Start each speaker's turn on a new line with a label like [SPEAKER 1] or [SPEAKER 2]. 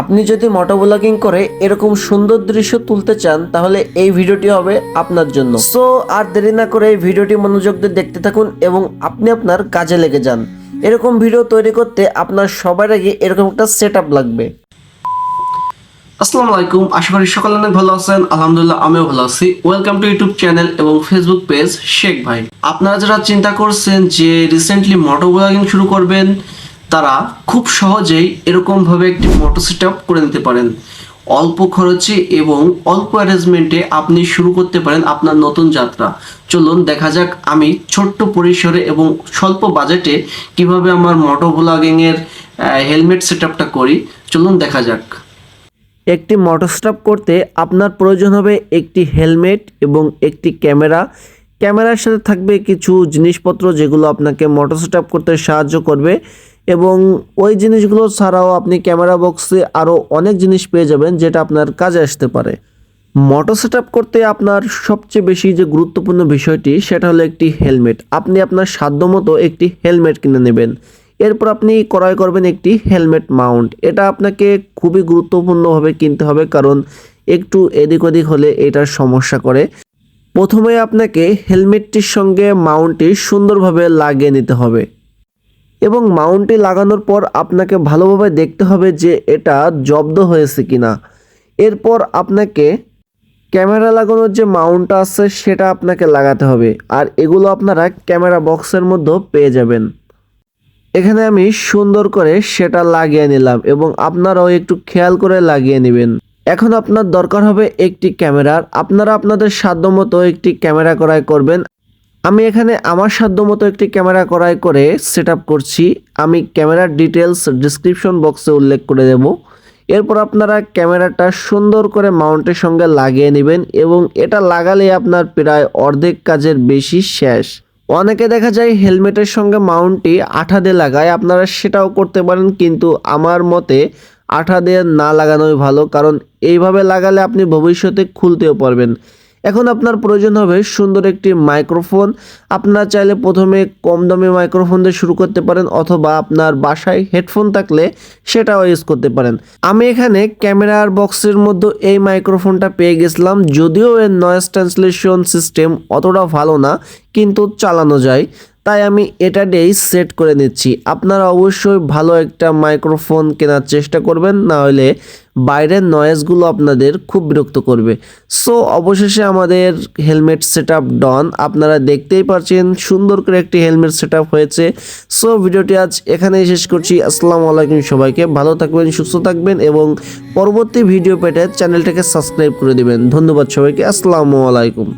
[SPEAKER 1] আপনি যদি মোটো ব্লগিং করে এরকম সুন্দর দৃশ্য তুলতে চান, তাহলে এই ভিডিওটি হবে আপনার জন্য। সো আর দেরি না করে এই ভিডিওটি মনোযোগ দিয়ে দেখতে থাকুন এবং আপনি আপনার কাজে লেগে যান। এরকম ভিডিও তৈরি করতে আপনার সবার আগে এরকম একটা সেট লাগবে।
[SPEAKER 2] আসসালামু আলাইকুম, আশা করি সকলে অনেক ভালো আছেন। আলহামদুলিল্লাহ, আমিও ভালো আছি। ওয়েলকাম টু ইউটিউব চ্যানেল এবং ফেসবুক পেজ শেখ ভাই। আপনারা যারা চিন্তা করছেন যে রিসেন্টলি মোটো ব্লগিং শুরু করবেন তারা খুব সহজেই এরকম ভাবে একটি মোটো সেট আপ করে নিতে পারেন। অল্প খরচে এবং অল্প অ্যারেঞ্জমেন্টে আপনি শুরু করতে পারেন আপনার নতুন যাত্রা। চলুন দেখা যাক আমি ছোট্ট পরিসরে এবং স্বল্প বাজেটে কীভাবে আমার মোটো ব্লগিং এর হেলমেট সেট আপটা করি। চলুন দেখা যাক।
[SPEAKER 1] একটি মোটর স্টপ করতে আপনার প্রয়োজন হবে একটি হেলমেট এবং একটি ক্যামেরা ক্যামেরার সাথে থাকবে কিছু জিনিসপত্র যেগুলো আপনাকে মোটর স্টপ করতে সাহায্য করবে। এবং ওই জিনিসগুলো ছাড়াও আপনি ক্যামেরা বক্সে আরও অনেক জিনিস পেয়ে যাবেন যেটা আপনার কাজে আসতে পারে। মোটর সেট করতে আপনার সবচেয়ে বেশি যে গুরুত্বপূর্ণ বিষয়টি সেটা হলো একটি হেলমেট। আপনি আপনার সাধ্যমতো একটি হেলমেট কিনে নেবেন। এরপর আপনি ক্রয় করবেন একটি হেলমেট মাউন্ট। এটা আপনাকে খুবই গুরুত্বপূর্ণভাবে কিনতে হবে কারণ একটু এদিক ওদিক হলে এটার সমস্যা করে। প্রথমে আপনাকে হেলমেটটির সঙ্গে মাউন্টটি সুন্দরভাবে লাগিয়ে নিতে হবে। এবং মাউন্টটি লাগানোর পর আপনাকে ভালোভাবে দেখতে হবে যে এটা জব্দ হয়েছে কিনা। এরপর আপনাকে ক্যামেরা লাগানোর যে মাউন্টটা আছে সেটা আপনাকে লাগাতে হবে। আর এগুলো আপনারা ক্যামেরা বক্সের মধ্যেও পেয়ে যাবেন। এখানে আমি সুন্দর করে সেটা লাগিয়ে নিলাম এবং আপনারাও একটু খেয়াল করে লাগিয়ে নেবেন। এখন আপনার দরকার হবে একটি ক্যামেরার। আপনারা আপনাদের সাধ্যমতো একটি ক্যামেরা ক্রয় করবেন। আমি এখানে আমার সাধ্যমতো একটি ক্যামেরা ক্রয় করে সেট করছি। আমি ক্যামেরার ডিটেলস ডিসক্রিপশন বক্সে উল্লেখ করে দেব। এরপর আপনারা ক্যামেরাটা সুন্দর করে মাউন্টের সঙ্গে লাগিয়ে নেবেন এবং এটা লাগালে আপনার প্রায় অর্ধেক কাজের বেশি শেষ। অনেকে দেখা যায় হেলমেটের সঙ্গে মাউন্টটি আঠা দিয়ে লাগায়। আপনারা সেটাও করতে পারেন, কিন্তু আমার মতে আঠা দিয়ে না লাগানোই ভালো, কারণ এইভাবে লাগালে আপনি ভবিষ্যতে খুলতেও পারবেন। এখন আপনার প্রয়োজন হবে সুন্দর একটি মাইক্রোফোন। আপনারা চাইলে প্রথমে কম দামি মাইক্রোফোন দিয়ে শুরু করতে পারেন অথবা আপনার বাসায় হেডফোন থাকলে সেটাও ইউজ করতে পারেন। আমি এখানে ক্যামেরার বক্সের মধ্যে এই মাইক্রোফোনটা পেয়ে গেছিলাম, যদিও এর নয়েস ট্রান্সলেশন সিস্টেম অতটা ভালো না, কিন্তু চালানো যায়। তাই আমি এটা দিয়েই সেট করে নিচ্ছি আপনারা অবশ্যই ভালো একটা মাইক্রোফোন কেনার চেষ্টা করবেন, না হলে বাইরের নয়েজগুলো আপনাদের খুব বিরক্ত করবে। সো অবশেষে আমাদের হেলমেট সেট ডন আপনারা দেখতেই পাচ্ছেন সুন্দর করে একটি হেলমেট সেট হয়েছে। সো ভিডিওটি আজ এখানেই শেষ করছি। আসসালামু আলাইকুম সবাইকে। ভালো থাকবেন, সুস্থ থাকবেন এবং পরবর্তী ভিডিও পেটে চ্যানেলটাকে সাবস্ক্রাইব করে দিবেন। ধন্যবাদ সবাইকে। আসসালামু আলাইকুম।